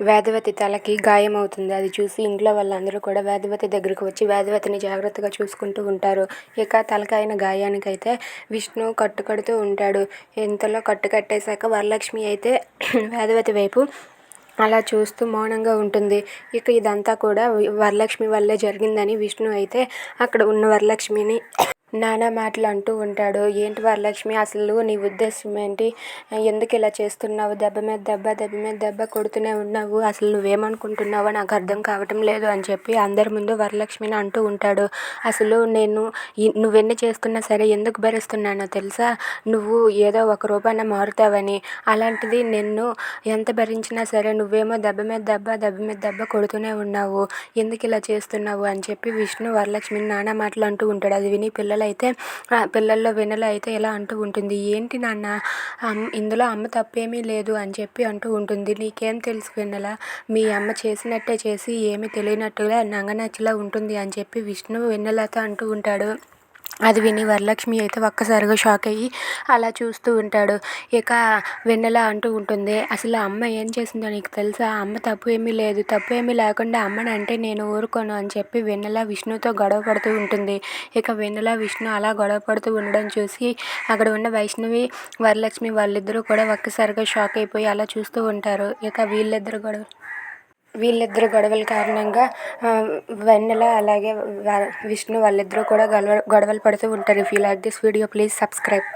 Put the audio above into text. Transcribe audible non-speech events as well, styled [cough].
వేదవతి తలకి గాయమవుతుంది అది చూసి ఇంట్లో వాళ్ళందరూ కూడా వేదవతి దగ్గరకు వచ్చి వేదవతిని జాగ్రత్తగా చూసుకుంటూ ఉంటారు. ఇక తలకైన గాయానికైతే విష్ణు కట్టు కడుతూ ఉంటాడు. ఇంతలో కట్టు కట్టేశాక వరలక్ష్మి అయితే [clears throat] వేదవతి వైపు అలా చూస్తూ మౌనంగా ఉంటుంది. ఇక ఇదంతా కూడా వరలక్ష్మి వల్లే జరిగిందని విష్ణు అయితే అక్కడ ఉన్న వరలక్ష్మిని నానా మాటలు అంటూ ఉంటాడు. ఏంటి వరలక్ష్మి అసలు నీ ఉద్దేశం ఏంటి? ఎందుకు ఇలా చేస్తున్నావు? దెబ్బ మీద దెబ్బ దెబ్బ మీద దెబ్బ కొడుతూనే ఉన్నావు. అసలు నువ్వేమనుకుంటున్నావో నాకు అర్థం కావటం లేదు అని చెప్పి అందరి ముందు వరలక్ష్మిని అంటూ ఉంటాడు. అసలు నేను నువ్వెన్ని చేస్తున్నా సరే ఎందుకు భరిస్తున్నానో తెలుసా? నువ్వు ఏదో ఒక రూపాన మారుతావని. అలాంటిది నిన్ను ఎంత భరించినా సరే నువ్వేమో దెబ్బ మీద దెబ్బ దెబ్బ మీద దెబ్బ కొడుతూనే ఉన్నావు. ఎందుకు ఇలా చేస్తున్నావు? అని చెప్పి విష్ణు వరలక్ష్మిని నానా మాటలు అంటూ ఉంటాడు. అది విని పిల్లలు అయితే పిల్లల్లో వెన్నెల అయితే ఇలా అంటూ ఉంటుంది ఏంటి నాన్న ఇందులో అమ్మ తప్పేమీ లేదు అని చెప్పి అంటూ ఉంటుంది. నీకేం తెలుసు వెన్నెల మీ అమ్మ చేసినట్టే చేసి ఏమీ తెలియనట్టుగా నంగనచ్చిలా ఉంటుంది అని చెప్పి విష్ణు వెన్నెలతో అంటూ ఉంటాడు. అది విని వరలక్ష్మి అయితే ఒక్కసారిగా షాక్ అయ్యి అలా చూస్తూ ఉంటాడు. ఇక వెన్నెల అంటూ ఉంటుంది అసలు అమ్మ ఏం చేసిందో నీకు తెలుసా? అమ్మ తప్పు ఏమీ లేదు. తప్పు ఏమీ లేకుండా అమ్మని అంటే నేను ఊరుకోను అని చెప్పి వెన్నెల విష్ణుతో గొడవ పడుతూ ఉంటుంది. ఇక వెన్నెల విష్ణు అలా గొడవ పడుతూ ఉండడం చూసి అక్కడ ఉన్న వైష్ణవి వరలక్ష్మి వాళ్ళిద్దరూ కూడా ఒక్కసారిగా షాక్ అయిపోయి అలా చూస్తూ ఉంటారు. ఇక వీళ్ళిద్దరు గొడవ వీళ్ళిద్దరు గొడవల కారణంగా వెన్నెల అలాగే విష్ణు వాళ్ళిద్దరూ కూడా గొడవ గొడవలు పడుతూ ఉంటారు. If you like this video please subscribe